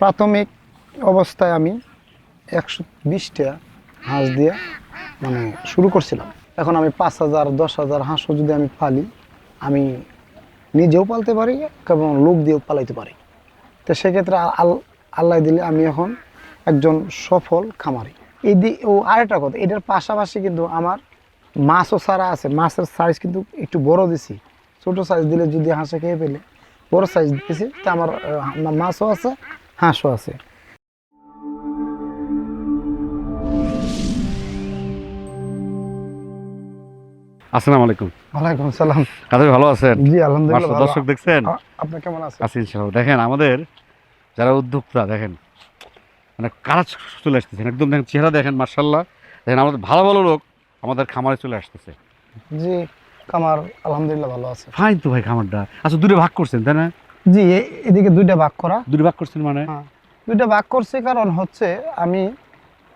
প্রাথমিক অবস্থায় আমি একশো বিশটা হাঁস দিয়ে মানে শুরু করছিলাম। এখন আমি পাঁচ হাজার, দশ হাজার হাঁসও যদি আমি পালি, আমি নিজেও পালতে পারি এবং লোক দিয়েও পালাইতে পারি। তো সেক্ষেত্রে আল আল্লাহ দিলে আমি এখন একজন সফল খামারি। এই দি ও আরেকটা কথা, এটার পাশাপাশি কিন্তু আমার মাছও সারা আছে। মাছের সাইজ কিন্তু একটু বড় দিছি। ছোট সাইজ দিলে যদি হাঁসে খেয়ে ফেলে, বড় সাইজ দিছি, তা আমার মাছও আছে হাঁসও আছে। আসসালামু আলাইকুম। ওয়ালাইকুম সালাম। কাদের ভালো আছেন? জি আলহামদুলিল্লাহ দর্শক দেখছেন? আপনি কেমন আছেন? আছি ইনশাআল্লাহ। দেখেন আমাদের যারা উদ্যোক্তা দেখেন মানে কারা চলে আসতেছেন? একদম দেখেন চেহারা দেখেন মার্শাল্লাহ দেখেন আমাদের ভালো ভালো লোক আমাদের খামারে চলে আসতেছে। জি কামার আলহামদুলিল্লাহ ভালো আছে। ফাইন তো ভাই খামারটা। আচ্ছা দুটো ভাগ করছেন তাই না? জি এদিকে দুইটা ভাগ করা। ভাগ করছেন মানে? হ্যাঁ। দুইটা ভাগ করছি কারণ হচ্ছে আমি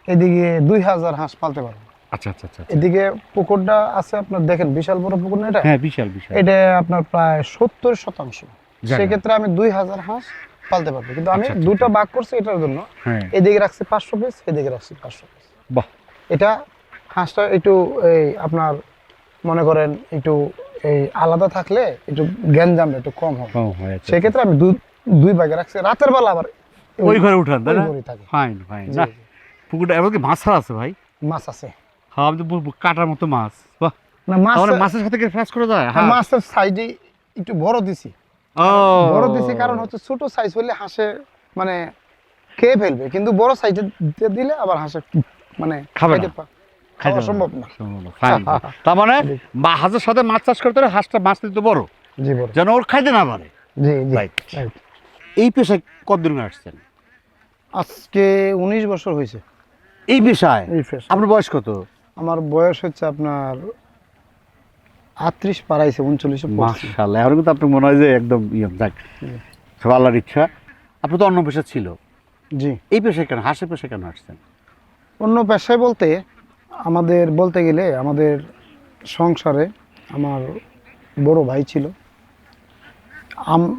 এদিকে দুই হাজার হাঁস পালতে পারব। আচ্ছা আচ্ছা আচ্ছা আচ্ছা। এদিকে পুকুরটা আছে আপনার দেখেন বিশাল বড় পুকুর না এটা? হ্যাঁ বিশাল বিশাল। এটা আপনার প্রায় সত্তর শতাংশ। সেক্ষেত্রে আমি দুই হাজার হাঁস পালতে পারব। কিন্তু আমি আচ্ছা, দুটো ভাগ করছি এটার জন্য। হ্যাঁ। এদিকে রাখছি পাঁচশো পিস এদিকে রাখছি পাঁচশো পিস বাহ। এটা হাঁসটা একটু এই আপনার মনে করেন একটু এই আলাদা থাকলে একটু গ্যাঞ্জাম একটু কম হবে। হয় আচ্ছা। সেক্ষেত্রে আমি দুই দুই ভাগে রাখছি। রাতের বেলা আবার ওই ঘরে উঠান তাই না? ফাইন ফাইন না পুকুরটা এবার কি মাছ আছে ভাই। মাছ আছে। হ্যাঁ আমি তো কাটার মতো মাছ। বাহ। না মাছ মাছের সাথে কি ফ্রাস করা যায়? হ্যাঁ, মাছের সাইজে একটু বড় দিছি। ও। বড় দিছি কারণ হচ্ছে ছোট সাইজ হলে হাঁসে মানে খেয়ে ফেলবে। কিন্তু বড় সাইজে দিলে আবার হাঁসে মানে খাবে খাওয়া সম্ভব না. তার মানে বা হাঁসের সাথে মাছ চাষ করতে হলে হাঁসটা মাছ দিতে বড়। জি বড়। যেন ওর খাইতে না পারে। জি. এই পেশায় কতদিন আসছেন? আজকে উনিশ বছর হয়েছে। এই পেশায়? আপনার বয়স কত? আমার বয়স হচ্ছে আপনার আটত্রিশ পারাইছে উনচল্লিশে মাশাআল্লাহ এখন কিন্তু আপনার মনে হয় যে একদম ইয়ং যাক। সব আল্লাহর ইচ্ছা। আপনার তো অন্য পেশা ছিল। জি। এই পেশায় কেন হাঁসের পেশায় কেন আসছেন? অন্য পেশায় বলতে আমাদের বলতে গেলে আমাদের সংসারে আমার বড় ভাই ছিল।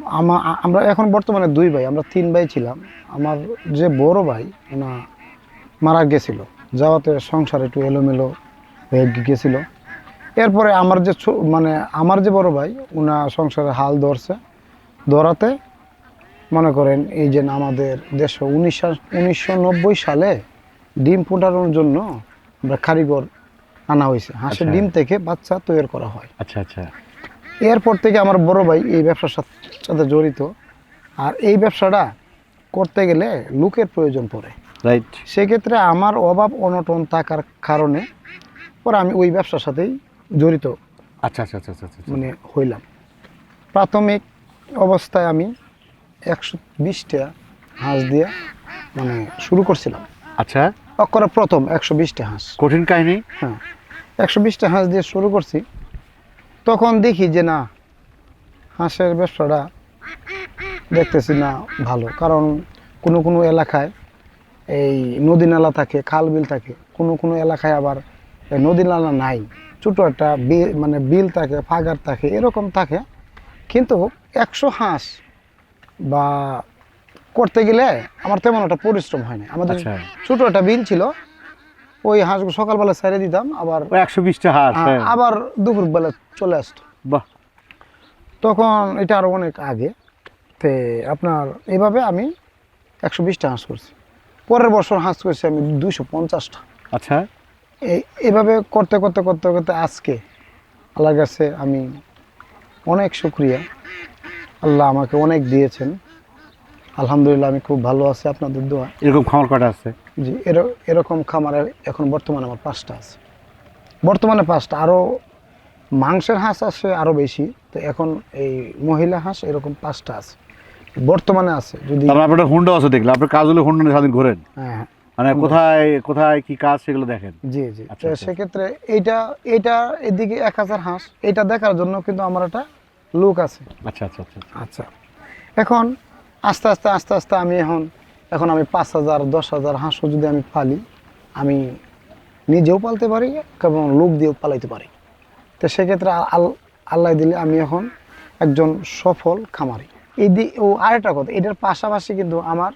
আমা- আমরা এখন বর্তমানে দুই ভাই, আমরা তিন ভাই ছিলাম। আমার যে বড় ভাই, ওনা মারা গেছিল। যাওয়াতে সংসার একটু এলোমেলো হয়ে গেছিল। এরপরে আমার যে মানে আমার যে বড় ভাই, ওনা সংসারে হাল ধরছে। ধরাতে মনে করেন এই যে আমাদের দেশে উনিশশো উনিশশো সালে ডিম ফোটানোর জন্য আমরা কারিগর আনা হয়েছে। হাঁসের আচ্ছা। ডিম থেকে বাচ্চা তৈরি করা হয়। আচ্ছা আচ্ছা। এরপর থেকে আমার বড় ভাই এই ব্যবসার সাথ- সাথে জড়িত। আর এই ব্যবসাটা করতে গেলে লোকের প্রয়োজন পড়ে। রাইট সেক্ষেত্রে আমার অভাব অনটন থাকার কারণে পরে আমি ওই ব্যবসার সাথেই জড়িত। আচ্ছা আচ্ছা আচ্ছা আচ্ছা আচ্ছা। মানে হইলাম। প্রাথমিক অবস্থায় আমি একশো বিশটা হাঁস দিয়ে মানে শুরু করছিলাম। আচ্ছা। অক্ষরে প্রথম একশো বিশটা হাঁস। কঠিন কাহিনী? হ্যাঁ। একশো বিশটা হাঁস দিয়ে শুরু করছি। তখন দেখি যে না হাঁসের ব্যবসাটা দেখতেছি না ভালো। কারণ কোনো কোনো এলাকায় এই নদী নালা থাকে খাল বিল থাকে কোনো কোনো এলাকায় আবার নদী নালা নাই। ছোটো একটা বিল মানে বিল থাকে ফাগার থাকে এরকম থাকে। কিন্তু একশো হাঁস বা করতে গেলে আমার তেমন একটা পরিশ্রম হয়নি। আমাদের ছোট একটা বিল ছিল। ওই হাঁসগুলো সকালবেলা ছেড়ে দিতাম আবার একশো বিশটা হাঁস হ্যাঁ। আবার দুপুরবেলা চলে আসতো। বাহ। তখন এটা আরও অনেক আগে তে আপনার এইভাবে আমি একশো বিশটা হাঁস করছি। পরের বছর হাঁস করছি আমি দুইশো পঞ্চাশটা। আচ্ছা। এভাবে করতে করতে করতে করতে আজকে আল্লাহর কাছে আমি অনেক শুক্রিয়া। আল্লাহ আমাকে অনেক দিয়েছেন। আলহামদুলিল্লাহ আমি খুব ভালো আছি আপনাদের দোয়া। এরকম খামার কটা আছে? জি এর- এরকম খামারে এখন বর্তমানে আমার পাঁচটা আছে। বর্তমানে পাঁচটা আরও মাংসের হাঁস আছে আরও বেশি তো এখন এই মহিলা হাঁস এরকম পাঁচটা আছে। বর্তমানে আছে যদি আপনার হুন্ডা আছে দেখলাম আপনার কাজ হলে হুন্ডা সারাদিন ঘোরেন। হ্যাঁ হ্যাঁ, মানে কোথায় কোথায় কি কাজ সেগুলো দেখেন? জি জি। আচ্ছা, আচ্ছা। সেক্ষেত্রে এইটা এইটা এদিকে এক হাজার হাঁস এটা দেখার জন্য কিন্তু আমার একটা লোক আছে। আচ্ছা আচ্ছা আচ্ছা আচ্ছা। আচ্ছা। এখন আস্তে আস্তে আস্তে আস্তে আমি এখন এখন আমি পাঁচ হাজার, দশ হাজার হাঁসও যদি আমি পালি, আমি নিজেও পালতে পারি এবং লোক দিয়েও পালাইতে পারি। তো সেক্ষেত্রে আল- আল্লাহ দিলে আমি এখন একজন সফল খামারি। এই দি ও আরেকটা কথা, এটার পাশাপাশি কিন্তু আমার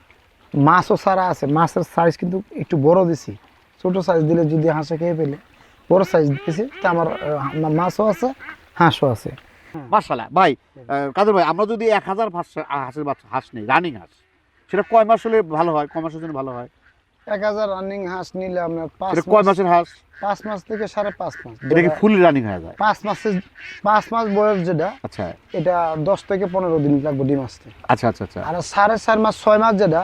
মাছও সারা আছে, মাছের সাইজ কিন্তু একটু বড় দিছি। ছোট সাইজ দিলে যদি হাঁসে খেয়ে পেলে বড় সাইজ দিয়েছি তা আমার মাছও আছে, হাঁসও আছে। মার্শাল্লাহ ভাই কাদের ভাই আমরা যদি এক হাজার হাঁসের বাচ্চা হাঁস নেই রানিং হাঁস। সেটা কয় মাস হলে ভালো হয়? কয় মাসের জন্য ভালো হয়? এক হাজার রানিং হাঁস নিলে আপনার পাঁচ কয় মাস মাসের হাঁস? পাঁচ মাস থেকে সাড়ে পাঁচ মাস এটা কি ফুলি রানিং হয়ে যায়? পাঁচ মাসের পাঁচ মাস বয়স যেটা আচ্ছা। এটা দশ থেকে পনেরো দিন লাগবে ডিম আসতে। আচ্ছা আচ্ছা আচ্ছা। আর সাড়ে চার মাস ছয় মাস যেটা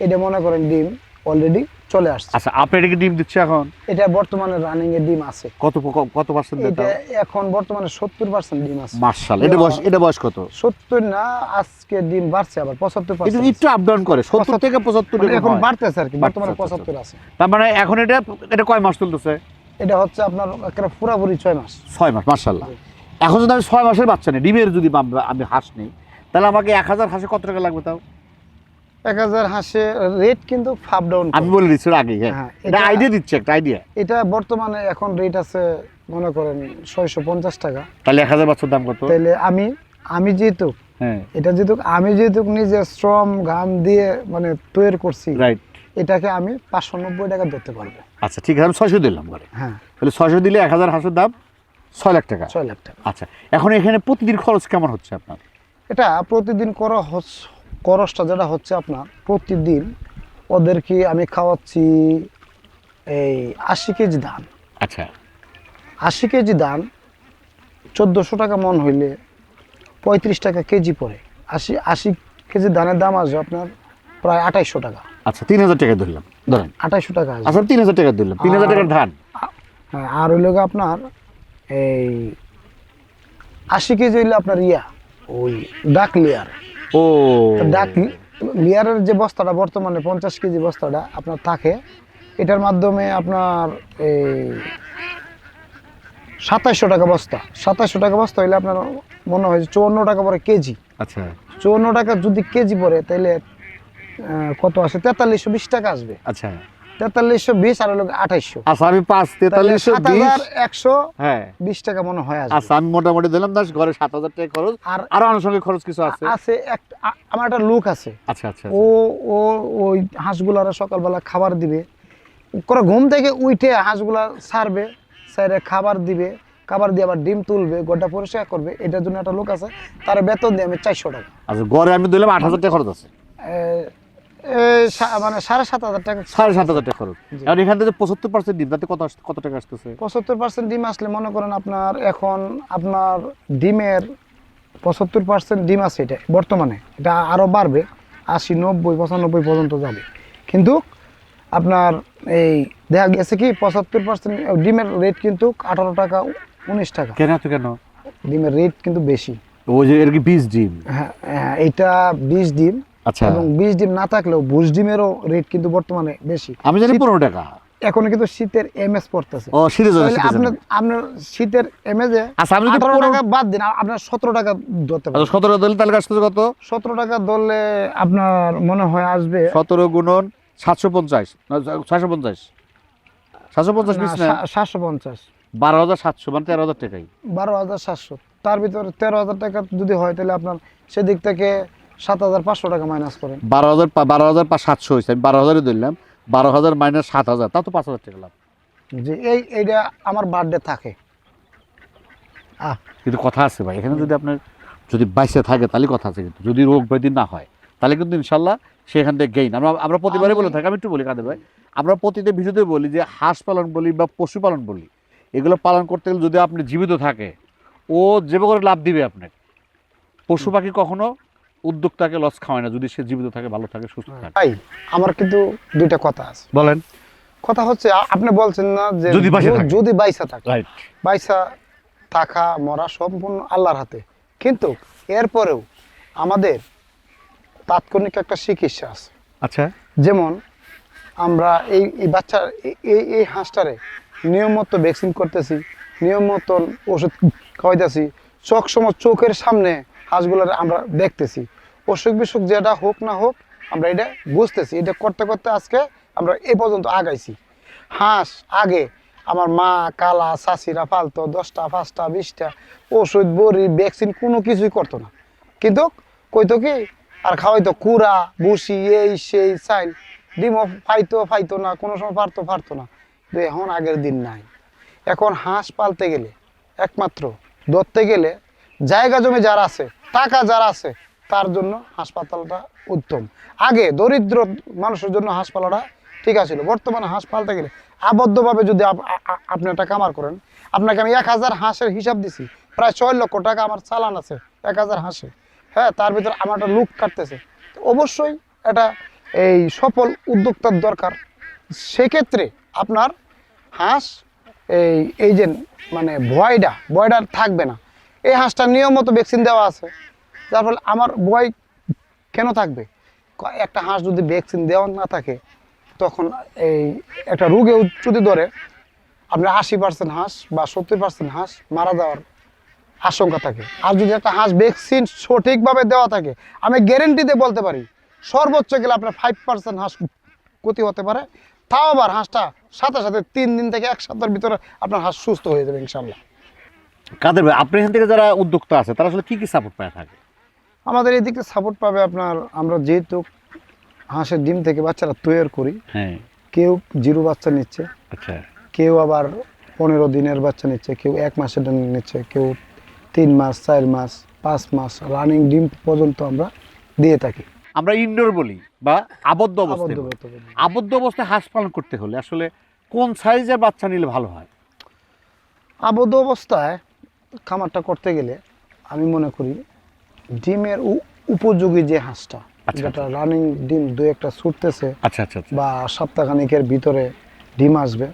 এটা মনে করেন ডিম অলরেডি চলে আসছে। আচ্ছা আপনি এটা কি ডিম দিচ্ছে এখন? এটা বর্তমানে রানিং এর ডিম আছে। কত কত পার্সেন্ট এটা এখন বর্তমানে সত্তর পার্সেন্ট ডিম আছে। মার্শাল এটা বয়স এটা বয়স কত? সত্তর না আজকে ডিম বাড়ছে আবার পঁচাত্তর এটা একটু আপ ডাউন করে সত্তর থেকে পঁচাত্তর এখন বাড়তেছে আর কি বর্তমানে বাড়তেছে, আচ্ছা, পঁচাত্তর আছে। তার মানে এখন এটা এটা কয় মাস চলতেছে? এটা হচ্ছে আপনার একটা পুরাপুরি ছয় মাস। ছয় মাস মার্শাল্লাহ। এখন যদি আমি ছয় মাসের বাচ্চা নেই ডিমের যদি আমি হাঁস নেই তাহলে আমাকে এক হাজার হাঁসে কত টাকা লাগবে তাও? এক হাজার হাঁসে রেট কিন্তু ফাপ ডাউন আমি বলে দিচ্ছি আগে হ্যাঁ। হ্যাঁ, এটা আইডিয়া দিচ্ছে একটা আইডিয়া এটা বর্তমানে এখন রেট আছে মনে করেন ছয়শো পঞ্চাশ টাকা। তাহলে এক হাজার বাচ্চার দাম কত? তাহলে আমি আমি যেহেতু হ্যাঁ। এটা যেহেতু আমি যেহেতু নিজে শ্রম ঘাম দিয়ে মানে তৈরি করছি রাইট এটাকে আমি পাঁচশো নব্বই টাকা ধরতে পারব। আচ্ছা ঠিক আছে আমি ছয়শো দিলাম করে হ্যাঁ। তাহলে ছয়শো দিলে এক হাজার হাঁসের দাম ছয় লাখ টাকা। ছয় লাখ টাকা। আচ্ছা এখন এখানে প্রতিদিন খরচ কেমন হচ্ছে আপনার? এটা প্রতিদিন করা খরচটা যেটা হচ্ছে আপনার প্রতিদিন ওদেরকে আমি খাওয়াচ্ছি এই আশি কেজি ধান। আচ্ছা। আশি কেজি ধান চোদ্দোশো টাকা মন হইলে পঁয়ত্রিশ টাকা কেজি পড়ে। আশি আশি কেজি ধানের দাম আসবে আপনার প্রায় আঠাইশশো টাকা। আচ্ছা তিন হাজার টাকা ধরলাম। ধরেন। আঠাইশশো টাকা আচ্ছা তিন হাজার টাকা ধরলাম। তিন হাজার টাকার ধান। হ্যাঁ, আর হইল আপনার এই আশি কেজি হইলে আপনার ইয়া ওই ডাক লিয়ার। ও। ডাক লিয়ারের যে বস্তাটা বর্তমানে পঞ্চাশ কেজি বস্তাটা আপনার থাকে এটার মাধ্যমে আপনার এই সাতাশশো টাকা বস্তা। সাতাশশো টাকা বস্তা হইলে আপনার মনে হয় চুয়ান্ন টাকা পরে কেজি। আচ্ছা। চুয়ান্ন টাকা যদি কেজি পরে তাহলে আহ, কত আসে? তেতাল্লিশশো বিশ টাকা আসবে। আচ্ছা। তেতাল্লিশশো বিশ আর হলো আঠাইশশো। আচ্ছা আমি পাঁচ তেতাল্লিশশো একশো হ্যাঁ। বিশ টাকা মনে হয় আচ্ছা আমি মোটামুটি দিলাম দাস ঘরে সাত হাজার টাকা খরচ। আর আরও আনুষঙ্গিক খরচ কিছু আছে? আছে আমার একটা লোক আছে। আচ্ছা আচ্ছা ও ও ওই হাঁসগুলারা সকালবেলা খাবার দিবে। করে ঘুম থেকে উঠে হাঁসগুলা ছাড়বে সাইডে খাবার দিবে খাবার দিয়ে আবার ডিম তুলবে গোটা পরিষ্কার করবে। এটার জন্য একটা লোক আছে তার বেতন দিয়ে আমি চারশো টাকা। আচ্ছা ঘরে আমি দিলাম আট হাজার টাকা খরচ আছে। মানে সাড়ে সাত হাজার টাকা সাড়ে সাত হাজার টাকা খরচ। আর এখান থেকে পঁচাত্তর পার্সেন্ট ডিম তাতে কত কত টাকা আসতেছে? পঁচাত্তর পার্সেন্ট ডিম আসলে মনে করেন আপনার এখন আপনার ডিমের পঁচাত্তর পার্সেন্ট ডিম আছে এটা বর্তমানে। এটা আরও বাড়বে আশি নব্বই পঁচানব্বই পর্যন্ত যাবে। কিন্তু আপনার এই দেখা গেছে কি পঁচাত্তর পার্সেন্ট ডিমের রেট কিন্তু আঠারো টাকা উনিশ টাকা। কেন এত কেন? ডিমের রেট কিন্তু বেশি। ওই যে এর কি বিশ ডিম? হ্যাঁ হ্যাঁ, এটা বিশ ডিম। আচ্ছা। এবং বিশ ডিম না থাকলেও বুশ ডিমেরও রেট কিন্তু বর্তমানে বেশি। আমি জানি পনেরো টাকা। এখন কিন্তু শীতের এম এস পড়তেছে। ও আপনার আপনার শীতের এমেজে আচ্ছা আমি যদি টাকা বাদ দিন আপনার সতেরো টাকা ধরতে আচ্ছা পারেন সতেরো দিলে তাহলে আসতেছে কত? সতেরো টাকা ধরলে আপনার মনে হয় আসবে সতেরো গুণন সাতশো পঞ্চাশ। ছয়শো পঞ্চাশ। সাতশো পঞ্চাশ পিস না সাতশো পঞ্চাশ। বারো হাজার সাতশো মানে তেরো হাজার টাকাই। বারো হাজার সাতশো। তার ভিতরে তেরো হাজার টাকা যদি হয় তাহলে আপনার সেদিক থেকে সাত হাজার পাঁচশো টাকা মাইনাস করেন। বারো হাজার বারো হাজার সাতশো হয়েছে আমি বারো হাজারই ধরলাম। বারো হাজার মাইনাস সাত হাজার তা তো পাঁচ হাজার টাকা লাভ। যে এই এইটা আমার বার্থডে থাকে। আহ। কিন্তু কথা আছে ভাই এখানে যদি আপনার যদি বাইসে থাকে তাহলে কথা আছে কিন্তু। যদি রোগ ব্যাধি না হয় তাহলে কিন্তু ইনশাল্লাহ সেখান থেকে গেইন আমরা আমরা প্রতিবারই বলে থাকি আমি একটু বলি কাদের ভাই আমরা প্রতিটা ভিডিওতে বলি যে হাঁস পালন বলি বা পশুপালন বলি এগুলো পালন করতে গেলে যদি আপনি জীবিত থাকে ও যেভাবে করে লাভ দিবে আপনাকে। পশু পাখি কখনো উদ্যোক্তাকে লস খাওয়ায় না যদি সে জীবিত থাকে ভালো থাকে সুস্থ থাকে। ভাই আমার কিন্তু দুইটা কথা আছে। বলেন। কথা হচ্ছে আপনি বলছেন না যে যদি বাইসা। যদি বাইসা থাকে। রাইট পয়সা থাকা মরা সম্পূর্ণ আল্লাহর হাতে। কিন্তু এরপরেও আমাদের তাৎক্ষণিক একটা চিকিৎসা আছে। আচ্ছা। যেমন আমরা এই এই বাচ্চা এই- এই হাঁসটারে নিয়ম মতো ভ্যাকসিন করতেছি নিয়ম মতন ওষুধ খাওয়াইতেছি চোখ সময় চোখের সামনে হাঁসগুলোর আমরা দেখতেছি। অসুখ বিসুখ যেটা হোক না হোক, আমরা এটা বুঝতেছি। এটা করতে করতে আজকে আমরা এ পর্যন্ত আগাইছি। হাঁস আগে আমার মা, কালা চাষিরা ফালতো, দশটা, পাঁচটা, বিশটা, ওষুধ, বড়ি, ভ্যাকসিন কোনো কিছুই করতো না। কিন্তু কইতো কি, আর খাওয়াইতো কুড়া বুসি এই, সেই, চাইল। ডিমও ফাইতো ফাইতো না, কোনো সময় পারতো পারতো না। কিন্তু এখন আগের দিন নাই। এখন হাঁস পালতে গেলে, একমাত্র ধরতে গেলে, জায়গা জমি যারা আছে, টাকা যারা আছে তার জন্য হাসপাতালটা উত্তম। আগে দরিদ্র মানুষের জন্য হাসপাতালটা ঠিক আছে বর্তমানে হাঁস পালতে গেলে আবদ্ধভাবে যদি আপনি একটা কামার করেন, আপনাকে আমি এক হাজার হাঁসের হিসাব দিছি। প্রায় ছয় লক্ষ টাকা আমার চালান আছে এক হাজার হাঁসে। হ্যাঁ তার ভিতরে আমার একটা লুক কাটতেছে। অবশ্যই এটা এই সফল উদ্যোক্তার দরকার। সেক্ষেত্রে আপনার হাঁস এই এই যে মানে ভয়টা ভয়টা থাকবে না। এই হাঁসটা নিয়মিত ভ্যাকসিন দেওয়া আছে। যার ফলে আমার ভয় কেন থাকবে? একটা হাঁস যদি ভ্যাকসিন দেওয়া না থাকে, তখন এই একটা রোগে যদি ধরে, আপনার আশি পার্সেন্ট হাঁস বা সত্তর পার্সেন্ট হাঁস মারা যাওয়ার আশঙ্কা থাকে। আর যদি একটা হাঁস ভ্যাকসিন সঠিকভাবে দেওয়া থাকে, আমি গ্যারেন্টি দিয়ে বলতে পারি, সর্বোচ্চ গেলে আপনার ফাইভ পার্সেন্ট হাঁস ক্ষতি হতে পারে। তাও আবার হাঁসটা সাথে সাথে তিন দিন থেকে এক সপ্তাহের ভিতরে আপনার হাঁস সুস্থ হয়ে যাবে ইনশাল্লাহ কাদের ভাই আপনি এখান থেকে যারা উদ্যোক্তা আছে, তারা আসলে কী কী সাপোর্ট পায় থাকে? আমাদের এদিকে সাপোর্ট পাবে আপনার আমরা যেহেতু হাঁসের ডিম থেকে বাচ্চারা তৈরি করি হ্যাঁ। কেউ জিরো বাচ্চা নিচ্ছে আচ্ছা। কেউ আবার পনেরো দিনের বাচ্চা নিচ্ছে কেউ এক মাসের ডিম নিচ্ছে কেউ তিন মাস চার মাস পাঁচ মাস রানিং ডিম পর্যন্ত আমরা দিয়ে থাকি। আমরা ইনডোর বলি বা আবদ্ধ অবস্থায় আবদ্ধ অবস্থায় হাঁস পালন করতে হলে আসলে কোন সাইজের বাচ্চা নিলে ভালো হয়? আবদ্ধ অবস্থায় খামারটা করতে গেলে আমি মনে করি ডিমের উপযোগী যে হাঁসটা আচ্ছা, যেটা রানিং ডিম দু একটা ছুটতেছে আচ্ছা আচ্ছা আচ্ছা। বা সপ্তাহখানিকের ভিতরে ডিম আসবে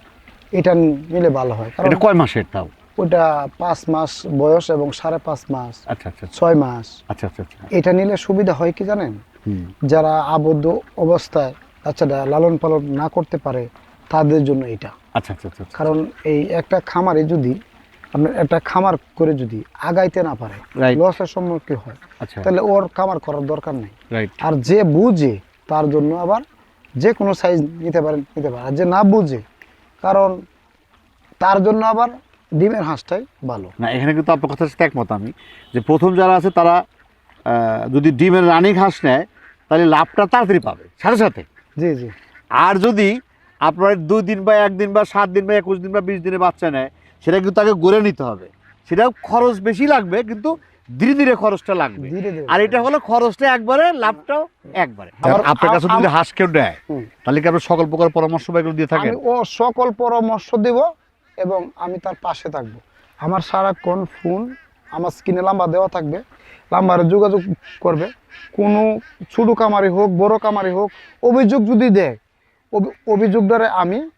এটা নিলে ভালো হয়। কারণ কয় মাসের তাও? ওটা পাঁচ মাস বয়স এবং সাড়ে পাঁচ মাস আচ্ছা আচ্ছা আচ্ছা। ছয় মাস। আচ্ছা আচ্ছা আচ্ছা। এটা নিলে সুবিধা হয় কি জানেন? যারা আবদ্ধ অবস্থায় বাচ্চাটা লালন পালন না করতে পারে তাদের জন্য এটা। আচ্ছা আচ্ছা আচ্ছা। কারণ এই একটা খামারে যদি আপনার একটা খামার করে যদি আগাইতে না পারে. লসের সম্মুখীন হয় আচ্ছা। তাহলে ওর খামার করার দরকার নেই। আর যে বুঝে তার জন্য আবার যে কোনো সাইজ নিতে পারেন নিতে পারে। আর যে না বুঝে কারণ তার জন্য আবার ডিমের হাঁসটাই ভালো। না এখানে কিন্তু আপনার কথার সাথে একমত আমি যে প্রথম যারা আছে তারা যদি ডিমের রানিং হাঁস নেয় তাহলে লাভটা তাড়াতাড়ি পাবে সাথে সাথে। জি জি। আর যদি আপনার দুই দিন বা একদিন বা সাত দিন বা একুশ দিন বা বিশ দিনে বাচ্চা নেয় সেটা কিন্তু তাকে গড়ে নিতে হবে। সেটাও খরচ বেশি লাগবে কিন্তু ধীরে ধীরে খরচটা লাগবে। আর এটা হলো খরচটা একবারে লাভটাও একবারে। আপনার কাছে যদি হাঁস কেউ নেয় হুম। তাহলে কি আপনার সকল প্রকার পরামর্শ এগুলো দিয়ে থাকেন? ও সকল পরামর্শ দেব এবং আমি তার পাশে থাকব। আমার সারাক্ষণ ফোন আমার স্ক্রিনে লাম্বা দেওয়া থাকবে। লাম্বারে যোগাযোগ করবে। কোনো ছোটো কামারি হোক বড় কামারি হোক অভিযোগ যদি দেয় অভি- অভিযোগটারে আমি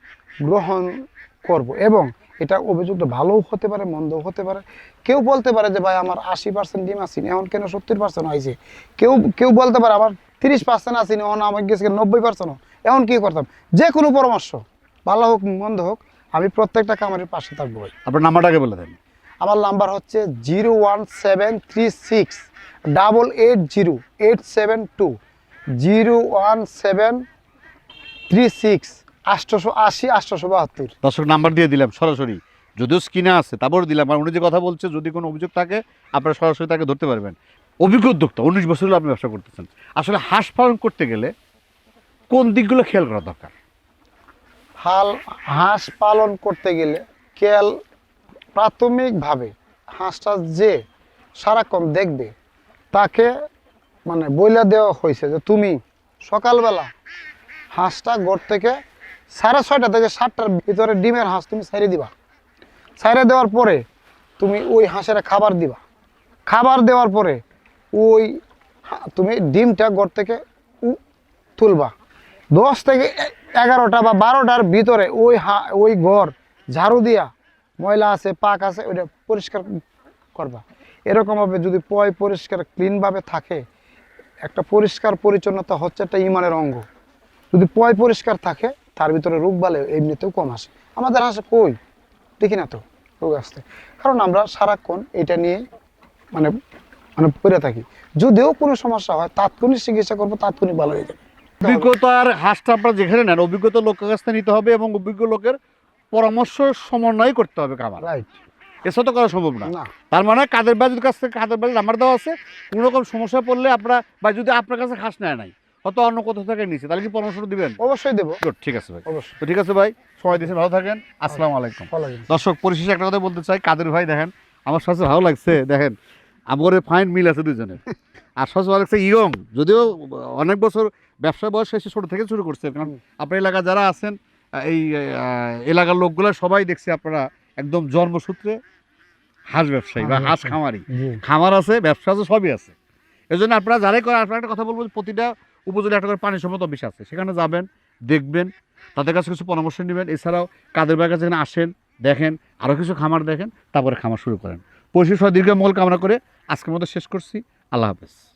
গ্রহণ করব এবং এটা অভিযোগটা ভালোও হতে পারে মন্দও হতে পারে। কেউ বলতে পারে যে ভাই আমার আশি পার্সেন্ট ডিম আসিনি এখন কেন সত্তর পার্সেন্ট হয়েছে? কেউ কেউ বলতে পারে আমার তিরিশ পার্সেন্ট আসিনি এখন আমার গেছে নব্বই পার্সেন্ট এখন কি করতাম? যে কোনো পরামর্শ ভালো হোক মন্দ হোক আমি প্রত্যেকটা কামারের পাশে থাকব ভাই। আপনার নাম্বারটাকে বলে দেন। আমার নাম্বার হচ্ছে zero one seven three six double eight zero eight seven two zero one seven three six. আটশোশো আশি আটশোশো বাহাত্তর। দর্শক নাম্বার দিয়ে দিলাম সরাসরি। যদিও স্ক্রিনে আছে তারপরে দিলাম। আর উনি যে কথা বলছে যদি কোনো অভিযোগ থাকে আপনারা সরাসরি তাকে ধরতে পারবেন। অভিজ্ঞ উদ্যোক্তা উনিশ বছর হলো আপনি ব্যবসা করতেছেন। আসলে হাঁস পালন করতে গেলে কোন দিকগুলো খেয়াল করা দরকার? হাল হাঁস পালন করতে গেলে কেল প্রাথমিকভাবে হাঁসটা যে সারাক্ষণ দেখবে তাকে মানে বইলা দেওয়া হয়েছে যে তুমি সকালবেলা হাঁসটা ঘর থেকে সাড়ে ছয়টা থেকে সাতটার ভিতরে ডিমের হাঁস তুমি ছাইড়ে দিবা। ছাইড়ে দেওয়ার পরে তুমি ওই হাঁসের খাবার দিবা। খাবার দেওয়ার পরে ওই তুমি ডিমটা ঘর থেকে তুলবা। দশ থেকে এগারোটা বা বারোটার ভিতরে ওই হা- ওই ঘর ঝাড়ু দিয়া ময়লা আছে, পাক আছে, ওইটা পরিষ্কার করবা। এরকমভাবে যদি পয় পরিষ্কার ক্লিনভাবে থাকে, একটা পরিষ্কার পরিচ্ছন্নতা হচ্ছে একটা ইমানের অঙ্গ। যদি পয় পরিষ্কার থাকে তার ভিতরে রোগ বালে এমনিতেও কম আসে। আমাদের হাসে কই? দেখি না তো রোগ আসতে। কারণ আমরা সারাক্ষণ এটা নিয়ে মানে মানে পড়ে থাকি। যদিও কোনো সমস্যা হয় তাৎক্ষণিক চিকিৎসা করব তাৎক্ষণিক ভালো হয়ে যাবে। অভিজ্ঞতার হাঁসটা আপনারা যেখানে নেন অভিজ্ঞতা লোকের কাছ থেকে নিতে হবে এবং অভিজ্ঞ লোকের পরামর্শ সমন্বয় করতে হবে খাবার রাইট এসব তো করা সম্ভব না। না। তার মানে কাদের বাজুর কাছ থেকে কাদের বাজুর নাম্বার দেওয়া আছে কোনো রকম সমস্যা পড়লে আপনারা বা যদি আপনার কাছে খাস নেয় নাই হয়তো অন্য কোথাও থেকে নিচ্ছে তাহলে কি পরামর্শ দিবেন? অবশ্যই দেবো। ঠিক আছে ভাই। অবশ্যই। তো ঠিক আছে ভাই সময় দিয়েছেন ভালো থাকেন। আসসালামু আলাইকুম। দর্শক পরিশেষে একটা কথা বলতে চাই। কাদের ভাই দেখেন আমার সাথে ভালো লাগছে দেখেন আমার ফাইন মিল আছে দুজনের আর সবচেয়ে ভালো লাগছে ইয়ং। যদিও অনেক বছর ব্যবসা বয়স এসে ছোট থেকে শুরু করছে। কারণ আপনার এলাকা যারা আছেন এই এলাকার লোকগুলো সবাই দেখছি আপনারা একদম জন্মসূত্রে হাঁস ব্যবসায়ী বা হাঁস হাঁস খামারি। খামার আছে ব্যবসা আছে সবই আছে। এই জন্য আপনারা যারাই করেন আপনারা একটা কথা বলব প্রতিটা উপজেলা একটা করে পানি সম্পদ অফিস আছে। সেখানে যাবেন, দেখবেন, তাদের কাছে কিছু পরামর্শ নেবেন। এছাড়াও কাদের ভাইয়ের কাছে আসেন, দেখেন আরও কিছু খামার দেখেন, তারপরে খামার শুরু করেন। পরিশেষ দীর্ঘ মহল কামনা করে আজকের মতো শেষ করছি। আল্লাহ হাফেজ।